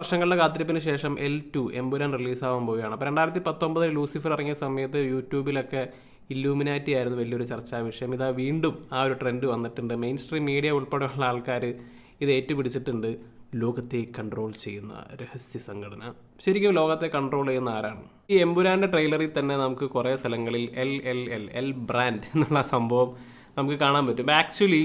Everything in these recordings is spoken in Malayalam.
വർഷങ്ങളുടെ കാത്തിരിപ്പിന് ശേഷം എൽ ടു എമ്പുരാൻ റിലീസാവാൻ പോവുകയാണ്. അപ്പോൾ രണ്ടായിരത്തി പത്തൊമ്പതിൽ ലൂസിഫർ ഇറങ്ങിയ സമയത്ത് യൂട്യൂബിലൊക്കെ ഇല്ലൂമിനാറ്റി ആയിരുന്നു വലിയൊരു ചർച്ചാ വിഷയം. ഇതാ വീണ്ടും ആ ഒരു ട്രെൻഡ് വന്നിട്ടുണ്ട്. മെയിൻ സ്ട്രീം മീഡിയ ഉൾപ്പെടെയുള്ള ആൾക്കാർ ഇത് ഏറ്റുപിടിച്ചിട്ടുണ്ട്. ലോകത്തെ കൺട്രോൾ ചെയ്യുന്ന രഹസ്യ സംഘടന. ശരിക്കും ലോകത്തെ കൺട്രോൾ ചെയ്യുന്ന ആരാണ്? ഈ എമ്പുരാന്റെ ട്രെയിലറിൽ തന്നെ നമുക്ക് കുറേ സ്ഥലങ്ങളിൽ L L L L brand എന്നുള്ള സംഭവം നമുക്ക് കാണാൻ പറ്റും. ആക്ച്വലി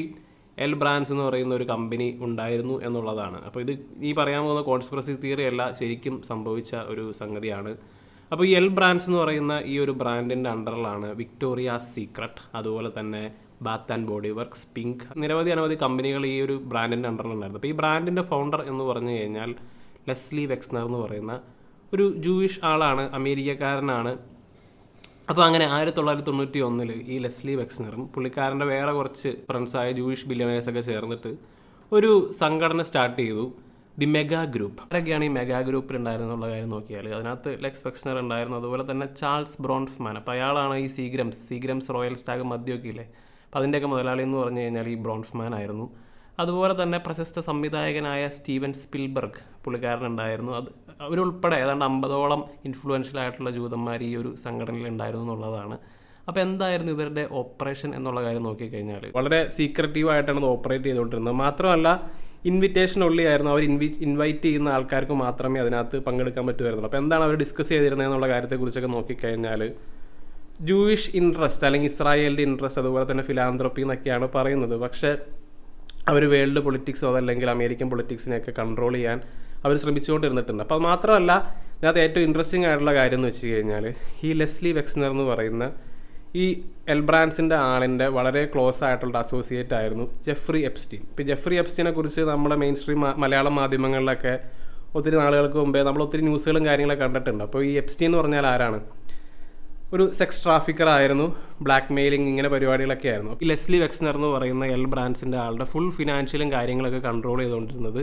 എൽ ബ്രാൻഡ്സ് എന്ന് പറയുന്ന ഒരു കമ്പനി ഉണ്ടായിരുന്നു എന്നുള്ളതാണ്. അപ്പോൾ ഇത് ഈ പറയാൻ പോകുന്ന കോൺസ്പിറസി തിയറി അല്ല ശരിക്കും സംഭവിച്ച ഒരു സംഗതിയാണ്. അപ്പോൾ ഈ എൽ ബ്രാൻഡ്സ് എന്ന് പറയുന്ന ഈ ഒരു ബ്രാൻഡിന്റെ അണ്ടറിലാണ് വിക്ടോറിയ സീക്രട്ട് അതുപോലെ തന്നെ bath and body works pink നിരവധി അനവധി കമ്പനികൾ ഈ ഒരു ബ്രാൻഡിന്റെ അണ്ടറിലുണ്ടായിരുന്നു അപ്പോൾ ഈ ബ്രാൻഡിന്റെ ഫൗണ്ടർ എന്ന് പറഞ്ഞു കഴിഞ്ഞാൽ ലെസ്ലി വെക്സ്നർ എന്ന് പറയുന്ന ഒരു ജൂയിഷ് ആളാണ് അമേരിക്കക്കാരനാണ്. അപ്പോൾ അങ്ങനെ ആയിരത്തി തൊള്ളായിരത്തി തൊണ്ണൂറ്റി ഒന്നിൽ ഈ ലെസ്ലി വെക്സ്നറും പുള്ളിക്കാരന്റെ വേറെ കുറച്ച് ഫ്രണ്ട്സായ ജൂയിഷ് ബില്യണേഴ്സൊക്കെ ചേർന്നിട്ട് ഒരു സംഘടന സ്റ്റാർട്ട് ചെയ്തു. The mega group. ആരൊക്കെയാണ് ഈ മെഗാ ഗ്രൂപ്പിൽ ഉണ്ടായിരുന്നുള്ള കാര്യം നോക്കിയാൽ അതിനകത്ത് ലെക്സ് വെക്സ്നർ ഉണ്ടായിരുന്നു. അതുപോലെ തന്നെ ചാൾസ് ബ്രോൺഫ്മാൻ. അപ്പോൾ അയാളാണ് ഈ സീഗ്രംസ്. സീഗ്രംസ് റോയൽ സ്റ്റാഗ് മദ്യമൊക്കെ ഇല്ലേ? അപ്പോൾ അതിന്റെയൊക്കെ മുതലാളി എന്ന് പറഞ്ഞു കഴിഞ്ഞാൽ ഈ ബ്രോൺഫ്മാൻ ആയിരുന്നു. അതുപോലെ തന്നെ പ്രശസ്ത സംവിധായകനായ സ്റ്റീവൻ സ്പിൽബർഗ് പുള്ളിക്കാരൻ ഉണ്ടായിരുന്നു അത് അവരുൾപ്പെടെ ഏതാണ്ട് അമ്പതോളം ഇൻഫ്ലുവൻഷ്യൽ ആയിട്ടുള്ള ജൂതന്മാർ ഈ ഒരു സംഘടനയിൽ ഉണ്ടായിരുന്നു എന്നുള്ളതാണ്. അപ്പോൾ എന്തായിരുന്നു ഇവരുടെ ഓപ്പറേഷൻ എന്നുള്ള കാര്യം നോക്കിക്കഴിഞ്ഞാൽ? വളരെ സീക്രട്ടീവ് ആയിട്ടാണ് ഓപ്പറേറ്റ് ചെയ്തുകൊണ്ടിരുന്നത്. മാത്രമല്ല ഇൻവിറ്റേഷൻ ഉള്ളി ആയിരുന്നു അവർ ഇൻവി ഇൻവൈറ്റ് ചെയ്യുന്ന ആൾക്കാർക്ക് മാത്രമേ അതിനകത്ത് പങ്കെടുക്കാൻ പറ്റുമായിരുന്നുള്ളൂ. അപ്പോൾ എന്താണ് അവർ ഡിസ്കസ് ചെയ്തിരുന്നത് എന്നുള്ള കാര്യത്തെക്കുറിച്ചൊക്കെ നോക്കിക്കഴിഞ്ഞാൽ ജൂയിഷ് ഇൻട്രസ്റ്റ് അല്ലെങ്കിൽ ഇസ്രായേലിന്റെ ഇൻട്രസ്റ്റ് അതുപോലെ തന്നെ ഫിലാന്ത്രപ്പി എന്നൊക്കെയാണ് പറയുന്നത്. പക്ഷേ അവർ വേൾഡ് പൊളിറ്റിക്സോ അതല്ലെങ്കിൽ അമേരിക്കൻ പൊളിറ്റിക്സിനെയൊക്കെ കൺട്രോൾ ചെയ്യാൻ അവർ ശ്രമിച്ചുകൊണ്ടിരുന്നിട്ടുണ്ട്. അപ്പോൾ അത് മാത്രമല്ല ഇതിനകത്ത് ഏറ്റവും ഇൻട്രസ്റ്റിംഗ് ആയിട്ടുള്ള കാര്യം എന്ന് വെച്ച് കഴിഞ്ഞാൽ ഈ ലെസ്ലി വെക്സ്നർ എന്ന് പറയുന്ന ഈ എൽബ്രാൻസിന്റെ ആളിന്റെ വളരെ ക്ലോസ് ആയിട്ടുള്ള അസോസിയേറ്റ് ആയിരുന്നു ജെഫ്രി എപ്സ്റ്റീൻ. ഇപ്പോൾ ജെഫ്രി എപ്സ്റ്റീനെ കുറിച്ച് നമ്മുടെ മെയിൻ സ്ട്രീം മലയാളം മാധ്യമങ്ങളിലൊക്കെ ഒത്തിരി നാളുകൾക്ക് മുമ്പേ നമ്മൾ ഒത്തിരി ന്യൂസുകളും കാര്യങ്ങളൊക്കെ കണ്ടിട്ടുണ്ട്. അപ്പോൾ ഈ എപ്സ്റ്റീൻ എന്ന് പറഞ്ഞാൽ ആരാണ്? ഒരു സെക്സ് ട്രാഫിക്കർ ആയിരുന്നു. ബ്ലാക്ക് മെയിലിംഗ് ഇങ്ങനെ പരിപാടികളൊക്കെ ആയിരുന്നു. ലെസ്ലി വെക്സ്നർ എന്ന് പറയുന്ന എൽ ബ്രാൻഡ്സിന്റെ ആളുടെ ഫുൾ ഫിനാൻഷ്യലും കാര്യങ്ങളൊക്കെ കൺട്രോൾ ചെയ്തുകൊണ്ടിരുന്നത്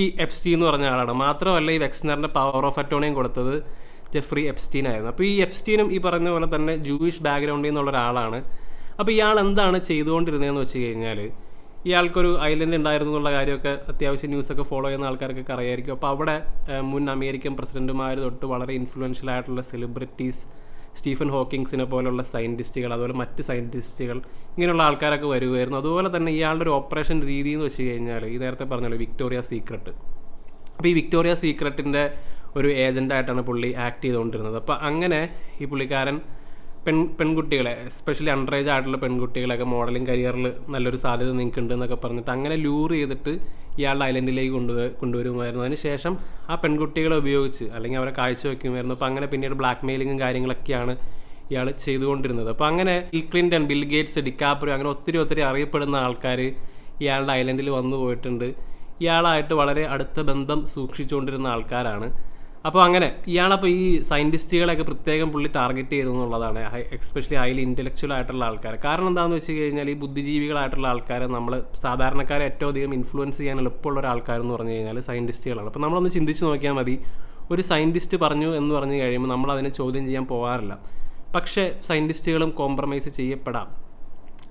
ഈ എപ്സ്റ്റീൻ എന്ന് പറഞ്ഞ ആളാണ്. മാത്രമല്ല ഈ വെക്സ്നറിന്റെ പവർ ഓഫ് അറ്റോണിയും കൊടുത്തത് ജെഫ്രി എപ്സ്റ്റീൻ ആയിരുന്നു. അപ്പോൾ ഈ എപ്സ്റ്റീനും ഈ പറഞ്ഞ പോലെ തന്നെ ജൂയിഷ് ബാക്ക്ഗ്രൗണ്ടിൽ നിന്നുള്ള ഒരാളാണ്. അപ്പോൾ ഇയാൾ എന്താണ് ചെയ്തുകൊണ്ടിരുന്നതെന്ന് വെച്ച് കഴിഞ്ഞാൽ ഇയാൾക്കൊരു ഐലൻഡ് ഉണ്ടായിരുന്നു എന്നുള്ള കാര്യമൊക്കെ അത്യാവശ്യം ന്യൂസൊക്കെ ഫോളോ ചെയ്യുന്ന ആൾക്കാർക്കൊക്കെ അറിയായിരിക്കും. അപ്പോൾ അവിടെ മുൻ അമേരിക്കൻ പ്രസിഡന്റുമാർ തൊട്ട് വളരെ ഇൻഫ്ലുവൻഷ്യൽ ആയിട്ടുള്ള സെലിബ്രിറ്റീസ് സ്റ്റീഫൻ ഹോക്കിങ്സിനെ പോലുള്ള സയന്റിസ്റ്റുകൾ അതുപോലെ മറ്റ് സയന്റിസ്റ്റുകൾ ഇങ്ങനെയുള്ള ആൾക്കാരൊക്കെ വരുമായിരുന്നു അതുപോലെ തന്നെ ഇയാളുടെ ഒരു ഓപ്പറേഷൻ രീതി എന്ന് വെച്ച് കഴിഞ്ഞാൽ ഈ നേരത്തെ പറഞ്ഞല്ലോ വിക്ടോറിയ സീക്രട്ട്. അപ്പോൾ ഈ വിക്ടോറിയ സീക്രട്ടിന്റെ ഒരു ഏജന്റായിട്ടാണ് പുള്ളി ആക്ട് ചെയ്തുകൊണ്ടിരുന്നത് അപ്പോൾ അങ്ങനെ ഈ പുള്ളിക്കാരൻ പെൺ പെൺകുട്ടികളെ എസ്പെഷ്യലി അണ്ടർ ഏജ് ആയിട്ടുള്ള പെൺകുട്ടികളെയൊക്കെ മോഡലിംഗ് കരിയറിൽ നല്ലൊരു സാധ്യത നിങ്ങൾക്കുണ്ട് എന്നൊക്കെ പറഞ്ഞിട്ട് അങ്ങനെ ലൂർ ചെയ്തിട്ട് ഇയാളുടെ ഐലൻഡിലേക്ക് കൊണ്ടുപോയി കൊണ്ടുവരുമായിരുന്നു. അതിന് ശേഷം ആ പെൺകുട്ടികളെ ഉപയോഗിച്ച് അല്ലെങ്കിൽ അവരെ കാഴ്ച വയ്ക്കുമായിരുന്നു അപ്പോൾ അങ്ങനെ പിന്നീട് ബ്ലാക്ക് മെയിലിങ്ങും കാര്യങ്ങളൊക്കെയാണ് ഇയാൾ ചെയ്തുകൊണ്ടിരുന്നത്. അപ്പോൾ അങ്ങനെ Bill Clinton Bill Gates DiCaprio അങ്ങനെ ഒത്തിരി ഒത്തിരി അറിയപ്പെടുന്ന ആൾക്കാർ ഇയാളുടെ ഐലൻഡിൽ വന്നു പോയിട്ടുണ്ട്. ഇയാളായിട്ട് വളരെ അടുത്ത ബന്ധം സൂക്ഷിച്ചുകൊണ്ടിരുന്ന ആൾക്കാരാണ്. അപ്പോൾ അങ്ങനെ ഇയാളപ്പോൾ ഈ സയന്റിസ്റ്റുകളെയൊക്കെ പ്രത്യേകം പുള്ളി ടാർഗറ്റ് ചെയ്തു എന്നുള്ളതാണ് എക്സ്പെഷ്യലി ഹൈലി ഇന്റലക്ച്വൽ ആയിട്ടുള്ള ആൾക്കാർ കാരണം എന്താണെന്ന് വെച്ച് കഴിഞ്ഞാൽ ഈ ബുദ്ധിജീവികളായിട്ടുള്ള ആൾക്കാരെ നമ്മൾ സാധാരണക്കാരെ ഏറ്റവും അധികം ഇൻഫ്ലുവൻസ് ചെയ്യാൻ എളുപ്പമുള്ള ഒരാൾക്കാരെന്ന് പറഞ്ഞു കഴിഞ്ഞാൽ സയന്റിസ്റ്റുകളാണ് അപ്പോൾ നമ്മളൊന്ന് ചിന്തിച്ച് നോക്കിയാൽ മതി ഒരു സയന്റിസ്റ്റ് പറഞ്ഞു എന്ന് പറഞ്ഞു കഴിയുമ്പോൾ നമ്മൾ അതിനെ ചോദ്യം ചെയ്യാൻ പോകാറില്ല പക്ഷേ സയന്റിസ്റ്റുകളും കോംപ്രമൈസ് ചെയ്യപ്പെടാം.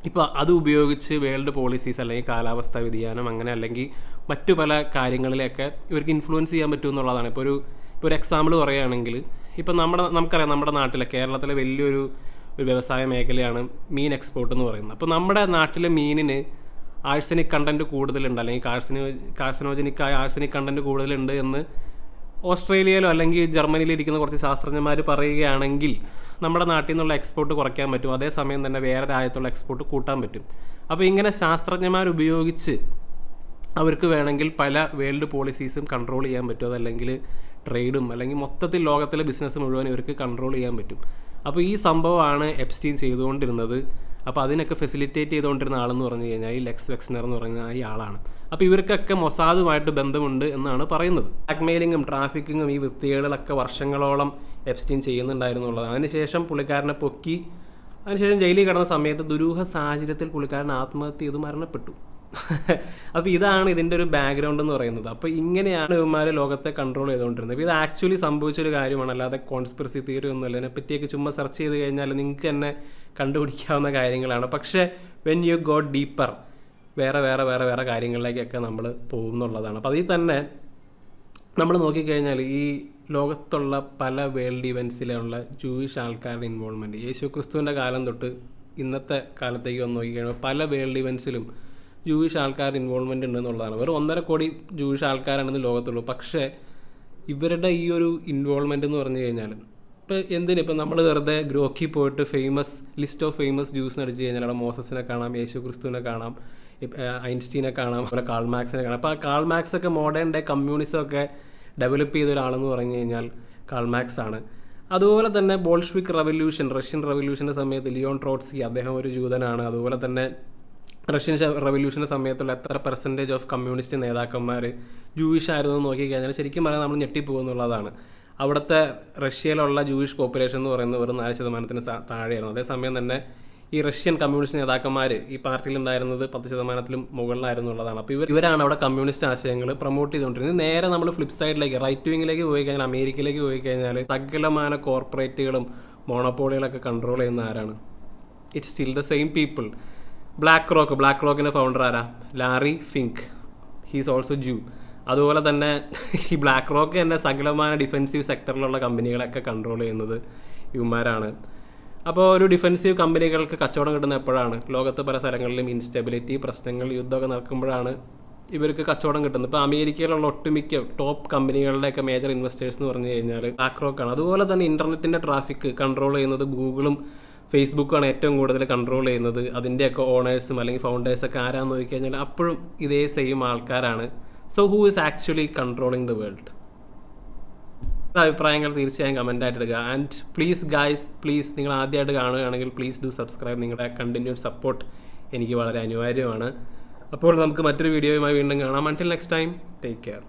ഇപ്പോൾ അത് ഉപയോഗിച്ച് വേൾഡ് പോളിസീസ് അല്ലെങ്കിൽ കാലാവസ്ഥാ വ്യതിയാനം അങ്ങനെ അല്ലെങ്കിൽ മറ്റു പല കാര്യങ്ങളിലൊക്കെ ഇവർക്ക് ഇൻഫ്ലുവൻസ് ചെയ്യാൻ പറ്റുമെന്നുള്ളതാണ് ഇപ്പോൾ ഒരു ഇപ്പോൾ ഒരു എക്സാമ്പിൾ പറയുകയാണെങ്കിൽ ഇപ്പം നമ്മുടെ നമുക്കറിയാം നമ്മുടെ നാട്ടിലെ കേരളത്തിലെ വലിയൊരു ഒരു വ്യവസായ മേഖലയാണ് മീൻ എക്സ്പോർട്ട് എന്ന് പറയുന്നത്. അപ്പോൾ നമ്മുടെ നാട്ടിലെ മീനിന് ആഴ്സനിക് കണ്ടന്റ് കൂടുതലുണ്ട് അല്ലെങ്കിൽ കാഴ്സനോ കാഴ്സനോജനിക്കായ ആഴ്സനിക് കണ്ടന്റ് കൂടുതലുണ്ട് എന്ന് ഓസ്ട്രേലിയയിലോ അല്ലെങ്കിൽ ജർമ്മനിയിലോ ഇരിക്കുന്ന കുറച്ച് ശാസ്ത്രജ്ഞന്മാർ പറയുകയാണെങ്കിൽ നമ്മുടെ നാട്ടിൽ നിന്നുള്ള എക്സ്പോർട്ട് കുറയ്ക്കാൻ പറ്റും. അതേസമയം തന്നെ വേറെ രാജ്യത്തുള്ള എക്സ്പോർട്ട് കൂട്ടാൻ പറ്റും. അപ്പോൾ ഇങ്ങനെ ശാസ്ത്രജ്ഞന്മാർ ഉപയോഗിച്ച് അവർക്ക് വേണമെങ്കിൽ പല വേൾഡ് പോളിസീസും കൺട്രോൾ ചെയ്യാൻ പറ്റും. അതല്ലെങ്കിൽ ട്രേഡും അല്ലെങ്കിൽ മൊത്തത്തിൽ ലോകത്തിലെ ബിസിനസ് മുഴുവൻ ഇവർക്ക് കൺട്രോൾ ചെയ്യാൻ പറ്റും. അപ്പോൾ ഈ സംഭവമാണ് എപ്സ്റ്റീൻ ചെയ്തുകൊണ്ടിരുന്നത്. അപ്പോൾ അതിനൊക്കെ ഫെസിലിറ്റേറ്റ് ചെയ്തുകൊണ്ടിരുന്ന ആളെന്ന് പറഞ്ഞു കഴിഞ്ഞാൽ ഈ ലെക്സ് വെക്സ്നർ എന്ന് പറഞ്ഞ ഈ ആളാണ്. അപ്പോൾ ഇവർക്കൊക്കെ മൊസാദുമായിട്ട് ബന്ധമുണ്ട് എന്നാണ് പറയുന്നത്. ബ്ലാക്ക്മെയിലിങ്ങും ട്രാഫിക്കിങ്ങും ഈ വൃത്തികേടുകളൊക്കെ വർഷങ്ങളോളം എപ്സ്റ്റീൻ ചെയ്യുന്നുണ്ടായിരുന്നുള്ളത്. അതിനുശേഷം പുള്ളിക്കാരനെ പൊക്കി അതിനുശേഷം ജയിലിൽ കിടന്ന സമയത്ത് ദുരൂഹ സാഹചര്യത്തിൽ പുള്ളിക്കാരൻ ആത്മഹത്യ ചെയ്ത് മരണപ്പെട്ടു. അപ്പോൾ ഇതാണ് ഇതിന്റെ ഒരു ബാക്ക്ഗ്രൗണ്ട് എന്ന് പറയുന്നത്. അപ്പോൾ ഇങ്ങനെയാണ് ഇവന്മാർ ലോകത്തെ കൺട്രോൾ ചെയ്തുകൊണ്ടിരുന്നത്. ഇത് ആക്ച്വലി സംഭവിച്ചൊരു കാര്യമാണ്. അല്ലാതെ കോൺസ്പിറസി തിയറി ഒന്നുമില്ല ഇതിനെപ്പറ്റിയൊക്കെ ചുമ്മാ സെർച്ച് ചെയ്ത് കഴിഞ്ഞാൽ നിങ്ങൾക്ക് തന്നെ കണ്ടുപിടിക്കാവുന്ന കാര്യങ്ങളാണ്. പക്ഷേ വെൻ യു ഗോ ഡീപ്പർ വേറെ വേറെ വേറെ വേറെ കാര്യങ്ങളിലേക്കൊക്കെ നമ്മൾ പോകുന്നുള്ളതാണ്. അപ്പോൾ അതിൽ തന്നെ നമ്മൾ നോക്കിക്കഴിഞ്ഞാൽ ഈ ലോകത്തുള്ള പല വേൾഡ് ഇവൻസിലുള്ള ജൂയിഷ് ആൾക്കാരുടെ ഇൻവോൾവ്മെന്റ് യേശു ക്രിസ്തുവിന്റെ കാലം തൊട്ട് ഇന്നത്തെ കാലത്തേക്ക് വന്ന് നോക്കിക്കഴിഞ്ഞാൽ പല വേൾഡ് ഇവൻസിലും ജൂയിഷ് ആൾക്കാർ ഇൻവോൾവ്മെന്റ് ഉണ്ടെന്നുള്ളതാണ് വെറും ഒന്നര കോടി ജൂയിഷ് ആൾക്കാരാണെന്ന് ലോകത്തുള്ളൂ. പക്ഷേ ഇവരുടെ ഈ ഒരു ഇൻവോൾവ്മെന്റ് എന്ന് പറഞ്ഞു കഴിഞ്ഞാൽ ഇപ്പോൾ എന്തിനാ? ഇപ്പം നമ്മൾ വെറുതെ ഗ്രോക്കി പോയിട്ട് famous list of famous Jews അടിച്ച് കഴിഞ്ഞാൽ അവിടെ മോസസിനെ കാണാം യേശു ക്രിസ്തുവിനെ കാണാം ഐൻസ്റ്റീനെ കാണാം അതുപോലെ കാൾമാക്സിനെ കാണാം. അപ്പോൾ ആ കാൾ മാക്സ് ഒക്കെ മോഡേൺ ഡേ കമ്മ്യൂണിസം ഒക്കെ ഡെവലപ്പ് ചെയ്ത ഒരാളെന്ന് പറഞ്ഞു കഴിഞ്ഞാൽ കാൾമാക്സ് ആണ്. അതുപോലെ തന്നെ ബോൾഷ്വിക് റവല്യൂഷൻ റഷ്യൻ റവല്യൂഷന്റെ സമയത്ത് ലിയോൺ ട്രോട്സ്കി അദ്ദേഹം ഒരു ജൂതനാണ്. അതുപോലെ തന്നെ റഷ്യൻ റവല്യൂഷന്റെ സമയത്തുള്ള എത്ര പെർസെന്റേജ് ഓഫ് കമ്മ്യൂണിസ്റ്റ് നേതാക്കന്മാർ ജൂയിഷ് ആയിരുന്നു എന്ന് നോക്കിക്കഴിഞ്ഞാൽ ശരിക്കും പറയാൻ നമ്മൾ ഞെട്ടിപ്പോകുന്നുള്ളതാണ്. അവിടുത്തെ റഷ്യയിലുള്ള ജൂയിഷ് പോപ്പുലേഷൻ എന്ന് പറയുന്നത് വെറും നാല് ശതമാനത്തിന് താഴെയായിരുന്നു. അതേസമയം തന്നെ ഈ റഷ്യൻ കമ്മ്യൂണിസ്റ്റ് നേതാക്കന്മാർ ഈ പാർട്ടിയിൽ ഉണ്ടായിരുന്നത് പത്ത് ശതമാനത്തിലും മുകളിലായിരുന്നു ഉള്ളതാണ് അപ്പോൾ ഇവർ ഇവരാണ് അവിടെ കമ്മ്യൂണിസ്റ്റ് ആശയങ്ങൾ പ്രൊമോട്ട് ചെയ്തുകൊണ്ടിരുന്നത്. നേരെ നമ്മൾ ഫ്ലിപ്പ് സൈഡിലേക്ക് റൈറ്റ് വിങ്ങിലേക്ക് പോയി കഴിഞ്ഞാൽ അമേരിക്കയിലേക്ക് പോയി കഴിഞ്ഞാൽ സകലമാന കോർപ്പറേറ്റുകളും മോണോപോളികളൊക്കെ കൺട്രോൾ ചെയ്യുന്ന ആരാണ്? It's still the same people Black Rock Black റോക്കിന്റെ founder ആരാ? Larry Fink he's also Jew അതുപോലെ തന്നെ ഈ ബ്ലാക്ക് റോക്ക് തന്നെ സകലമായ ഡിഫെൻസീവ് സെക്ടറിലുള്ള കമ്പനികളൊക്കെ കൺട്രോൾ ചെയ്യുന്നത് ഇവന്മാരാണ്. അപ്പോൾ ഒരു ഡിഫെൻസീവ് കമ്പനികൾക്ക് കച്ചവടം കിട്ടുന്ന എപ്പോഴാണ്? ലോകത്ത് പല സ്ഥലങ്ങളിലും ഇൻസ്റ്റെബിലിറ്റി പ്രശ്നങ്ങൾ യുദ്ധമൊക്കെ നടക്കുമ്പോഴാണ് ഇവർക്ക് കച്ചവടം കിട്ടുന്നത്. ഇപ്പോൾ അമേരിക്കയിലുള്ള ഒട്ടുമിക്ക ടോപ്പ് കമ്പനികളുടെയൊക്കെ മേജർ ഇൻവെസ്റ്റേഴ്സ് എന്ന് പറഞ്ഞു കഴിഞ്ഞാൽ ബ്ലാക്ക് റോക്കാണ് അതുപോലെ തന്നെ ഇന്റർനെറ്റിന്റെ ട്രാഫിക് കൺട്രോൾ ചെയ്യുന്നത് ഗൂഗിളും ഫേസ്ബുക്കാണ് ഏറ്റവും കൂടുതൽ കൺട്രോൾ ചെയ്യുന്നത്. അതിന്റെയൊക്കെ ഓണേഴ്സും അല്ലെങ്കിൽ ഫൗണ്ടേഴ്സൊക്കെ ആരാന്ന് നോക്കി കഴിഞ്ഞാൽ അപ്പോഴും ഇതേ സെയിം ആൾക്കാരാണ്. So who is actually controlling the world അഭിപ്രായങ്ങൾ തീർച്ചയായും കമന്റ് ആയിട്ട് ഇടുക. ആൻഡ് പ്ലീസ് ഗായ്സ് പ്ലീസ് നിങ്ങൾ ആദ്യമായിട്ട് കാണുകയാണെങ്കിൽ പ്ലീസ് ഡു സബ്സ്ക്രൈബ് നിങ്ങളുടെ കണ്ടിന്യൂഡ് സപ്പോർട്ട് എനിക്ക് വളരെ അനിവാര്യമാണ്. അപ്പോൾ നമുക്ക് മറ്റൊരു വീഡിയോയുമായി വീണ്ടും കാണാം. Until next time take care